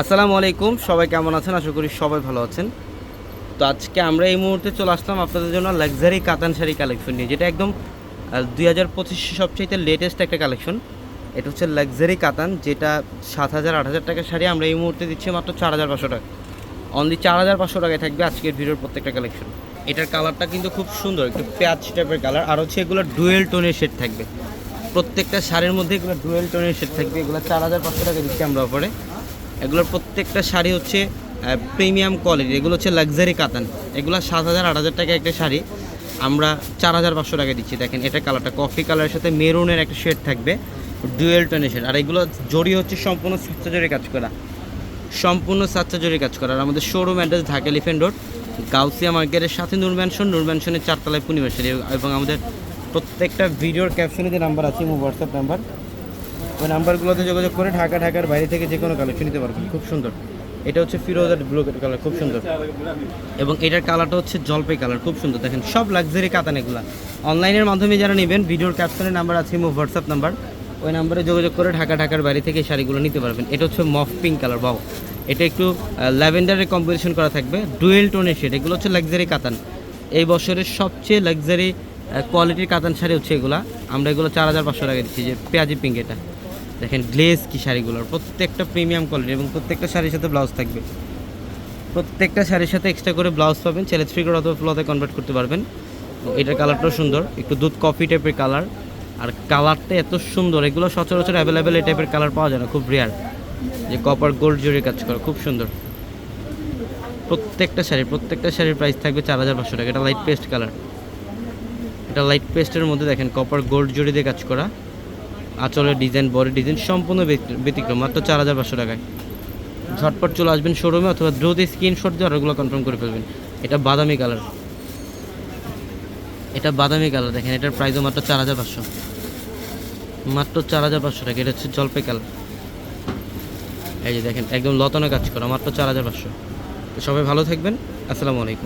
আসসালামু আলাইকুম, সবাই কেমন আছেন? আশা করি সবাই ভালো আছেন। তো আজকে আমরা এই মুহূর্তে চলে আসলাম আপনাদের জন্য লাক্সারি কাতান শাড়ি কালেকশন নিয়ে, যেটা একদম দুই হাজার পঁচিশে সবচেয়ে লেটেস্ট একটা কালেকশন এটা হচ্ছে লাক্সারি কাতান যেটা সাত হাজার, আট হাজার টাকার শাড়ি আমরা এই মুহূর্তে দিচ্ছি মাত্র চার হাজার পাঁচশো টাকা। অনলি চার হাজার পাঁচশো টাকায় থাকবে আজকের ভিডিওর প্রত্যেকটা কালেকশন এটার কালারটা কিন্তু খুব সুন্দর, একটু পেঁয়াজ টাইপের কালার আর হচ্ছে এগুলো ডুয়েল টোনের শেড থাকবে। প্রত্যেকটা শাড়ির মধ্যে এগুলো ডুয়েল টোনের শেড থাকবে, এগুলো চার হাজার পাঁচশো টাকা দিচ্ছি আমরা ওপরে এগুলোর প্রত্যেকটা শাড়ি হচ্ছে প্রিমিয়াম কোয়ালিটি এগুলো হচ্ছে লাক্সারি কাতান এগুলো সাত হাজার, আট হাজার টাকা একটা শাড়ি। আমরা চার হাজার পাঁচশো টাকা দিচ্ছি, দেখেন এটা কালারটা কফি কালারের সাথে মেরুনের একটা শেড থাকবে ডুয়েল টোনের শেড আর এগুলো জড়ি হচ্ছে সম্পূর্ণ সাচ্চা জড়ি কাজ করা। সম্পূর্ণ সাচ্চা জড়ি কাজ করা। আর আমাদের showroom address Dhaka elephant road Gausia মার্কেটের সাথে নূর ম্যানশন নূর ম্যানশনের চারতলায় পূর্ণিমাশালী এবং আমাদের প্রত্যেকটা ভিডিওর ক্যাপশনে যে নাম্বার আছে মো হোয়াটসঅ্যাপ নাম্বার ওই নাম্বারগুলোতে যোগাযোগ করে ঢাকা, ঢাকার বাইরে থেকে যে কোনো কালেকশন নিতে পারবেন। খুব সুন্দর। এটা হচ্ছে ফিরোজার ব্লু কালার খুব সুন্দর। এবং এটার কালারটা হচ্ছে জলপাই কালার খুব সুন্দর। দেখেন, সব লাক্সারি কাতান এগুলা। অনলাইনের মাধ্যমে যারা নেবেন, ভিডিওর ক্যাপশনের নাম্বার আছে মো হোয়াটসঅ্যাপ নাম্বার ওই নাম্বারে যোগাযোগ করে ঢাকা, ঢাকার বাইরে থেকে শাড়িগুলো নিতে পারবেন। এটা হচ্ছে মফ পিঙ্ক কালার বাও এটা একটু ল্যাভেন্ডারের কম্বিনেশন করা থাকবে ডুয়েল টোনের শেড এগুলো হচ্ছে লাক্সারি কাতান। এই বছরের সবচেয়ে লাক্সারি কোয়ালিটির কাতান শাড়ি হচ্ছে এগুলা। আমরা এগুলো চার হাজার পাঁচশো টাকা দিচ্ছি, যে পেঁয়াজি পিঙ্ক এটা। দেখেন গ্লেজ কি শাড়িগুলোর। প্রত্যেকটা প্রিমিয়াম কোয়ালিটি এবং প্রত্যেকটা শাড়ির সাথে ব্লাউজ থাকবে। প্রত্যেকটা শাড়ির সাথে এক্সট্রা করে ব্লাউজ পাবেন। ছেলে থ্রি করে অথবা ফ্লোতে কনভার্ট করতে পারবেন। এটার কালারটাও সুন্দর। একটু দুধ কফি টাইপের কালার আর কালারটা এত সুন্দর। এগুলো সচরাচর অ্যাভেলেবেল এই টাইপের কালার পাওয়া যায় না। খুব রেয়ার যে কপার গোল্ড জুড়ে কাজ করে। খুব সুন্দর। প্রত্যেকটা শাড়ি প্রত্যেকটা শাড়ির প্রাইস থাকবে চার হাজার পাঁচশো টাকা। এটা লাইট পেস্ট কালার এটা লাইট পেস্টের মধ্যে দেখেন কপার গোল্ড জুড়ি দিয়ে কাজ করা। আঁচলের ডিজাইন বডি ডিজাইন সম্পূর্ণ ব্যতি- ব্যতিক্রম, মাত্র চার হাজার পাঁচশো টাকায়। ঝটপট চলে আসবেন শোরুমে অথবা দ্রুত স্ক্রিনশট দিয়ে অর্ডারগুলো কনফার্ম করে ফেলবেন। এটা বাদামি কালার এটা বাদামি কালার দেখেন, এটার প্রাইসও মাত্র চার হাজার পাঁচশো। মাত্র চার হাজার পাঁচশো টাকা, এটা হচ্ছে জলপাই কালার এই যে দেখেন, একদম লতানো কাজ করা, মাত্র চার হাজার পাঁচশো। সবাই ভালো থাকবেন, আসসালামু আলাইকুম।